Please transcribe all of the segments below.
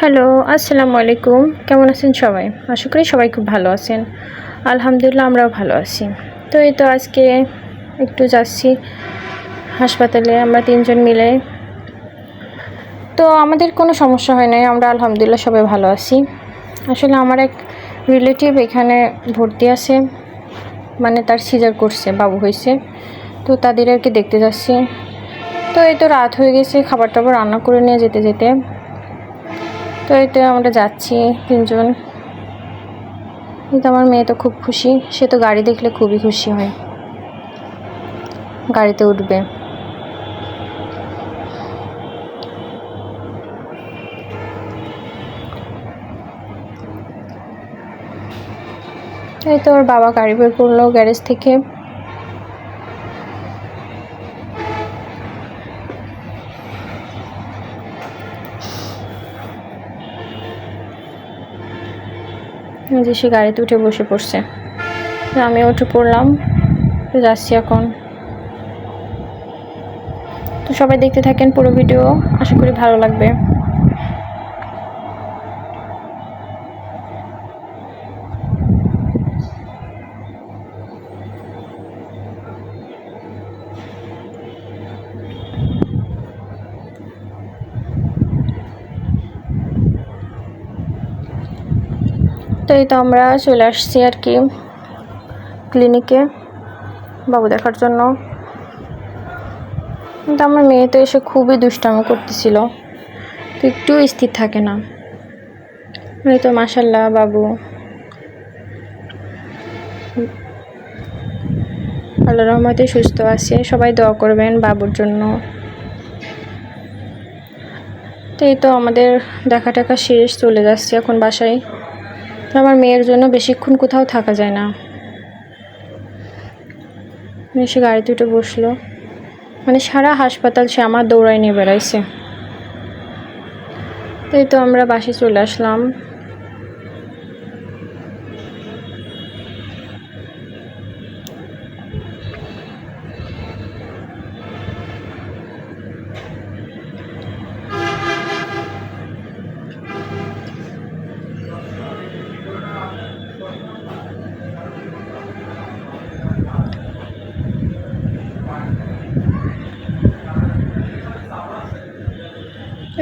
Hello, আসসালামু আলাইকুম। কেমন আছেন সবাই? আশা করি সবাই খুব ভালো আছেন। আলহামদুলিল্লাহ আমরাও ভালো আছি। তো এই তো আজকে একটু যাচ্ছি হাসপাতালে, আমরা তিনজন মিলে। তো আমাদের কোনো সমস্যা হয় নাই, আমরা আলহামদুলিল্লাহ সবাই ভালো আছি। আসলে আমার এক রিলেটিভ এখানে ভর্তি আছে মানে তার সিজার করছে, বাবু হয়েছে। তো তাদের আর কি দেখতে যাচ্ছি। তো এই তো রাত হয়ে গেছে খাবার টাবার রান্না করে নিয়ে যেতে যেতে। তো এই তো আমরা যাচ্ছি তিনজন। কিন্তু আমার মেয়ে তো খুব খুশি। সে তো গাড়ি দেখলে খুবই খুশি হয়। গাড়িতে উঠবে। এই তো ওর বাবা গাড়ি বের করল গ্যারেজ থেকে। যে সে গাড়িতে উঠে বসে পড়ছে। আমি উঠে পড়লাম, তো যাচ্ছি এখন। তো সবাই দেখতে থাকেন পুরো ভিডিও, আশা করি ভালো লাগবে। তো এই তো আমরা চলে আসছি আর কি ক্লিনিকে বাবু দেখার জন্য। কিন্তু আমার মেয়ে তো এসে খুবই দুষ্টামি করতেছিল। তো একটু স্থির থাকে না। এই তো মাসাল্লাহ বাবু। আল্লাহ রহমতে সুস্থ আছে। সবাই দোয়া করবেন বাবুর জন্য। তো এই তো আমাদের দেখা টাকা শেষ, চলে যাচ্ছে এখন বাসায়। তো আমার মেয়ের জন্য বেশিক্ষণ কোথাও থাকা যায় না। সে গাড়িতে উঠে বসল। মানে সারা হাসপাতাল সে আমার দৌড়ায় নিয়ে বেড়াইছে। তাই তো আমরা বাসে চলে আসলাম।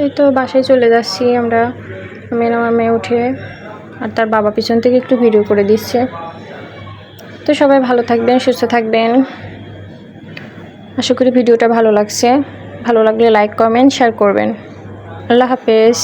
এই তো বাসায় চলে যাচ্ছি আমরা। আমি আর আমার মেয়ে উঠে আর তার বাবা পিছন থেকে একটু ভিডিও করে দিচ্ছে। তো সবাই ভালো থাকবেন, সুস্থ থাকবেন। আশা করি ভিডিওটা ভালো লাগছে। ভালো লাগলে লাইক কমেন্ট শেয়ার করবেন। আল্লাহ হাফেজ।